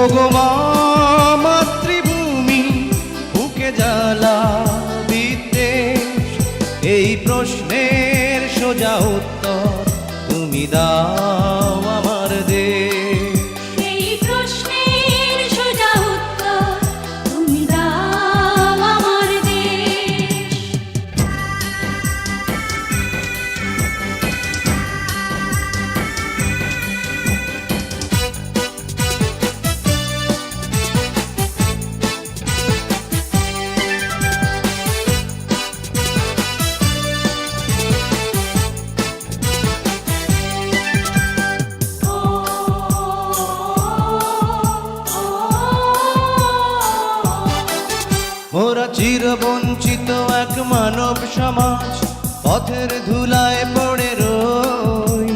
ওগো মা মাতৃভূমি বুকে জ্বালা বিদ্বেষ এই প্রশ্নের সোজা উত্তর তুমি দাও। চিরবঞ্চিত এক মানব সমাজ পথের ধুলায় পড়ে রই।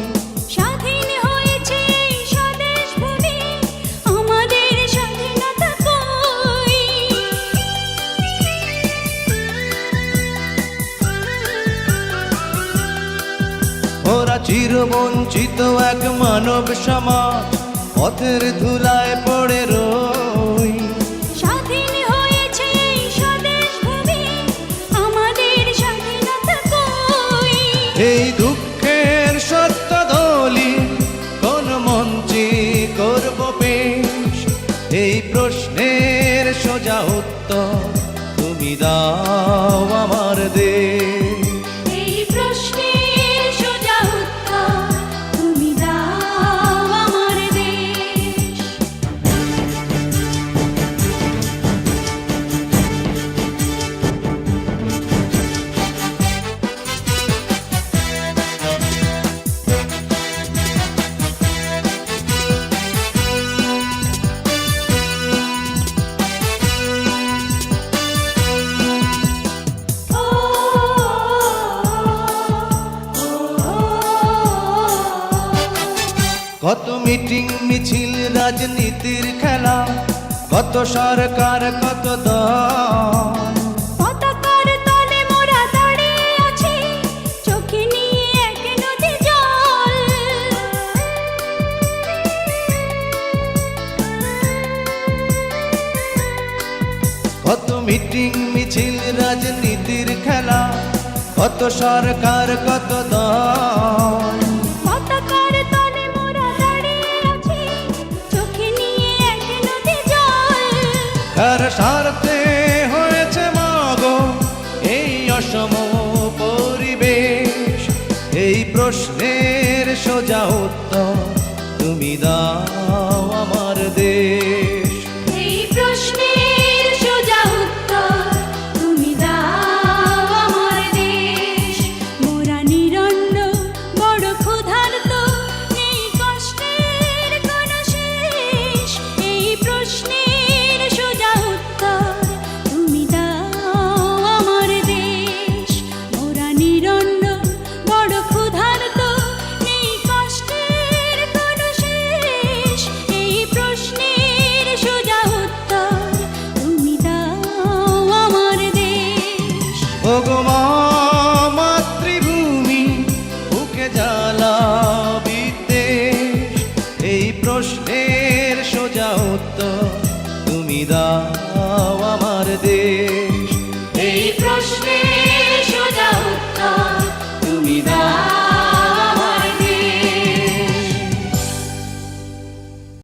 স্বাধীন হয়েছে স্বদেশ ভূমি আমাদের স্বাধীনতা কই? ওরা চিরবঞ্চিত এক মানব সমাজ পথের ধুলায় এই দুঃখের সত্য দলি কোন মঞ্চে করব পেশ? এই প্রশ্নের সোজা উত্তর তুমি দাও আমার দেশ। কত মিটিং মিছিল রাজনীতির খেলা কত সরকার কত দল। পতাকার তলে মোরা দাঁড়িয়ে আছি চোখে নিয়ে এক নদী জল। কত মিটিং মিছিল রাজনীতির খেলা কত সরকার কত দল। কার স্বার্থে হয়েছে মাগো এই অসম পরিবেশ। এই প্রশ্নের সোজা উত্তর তুমি দাও আমার দেশ।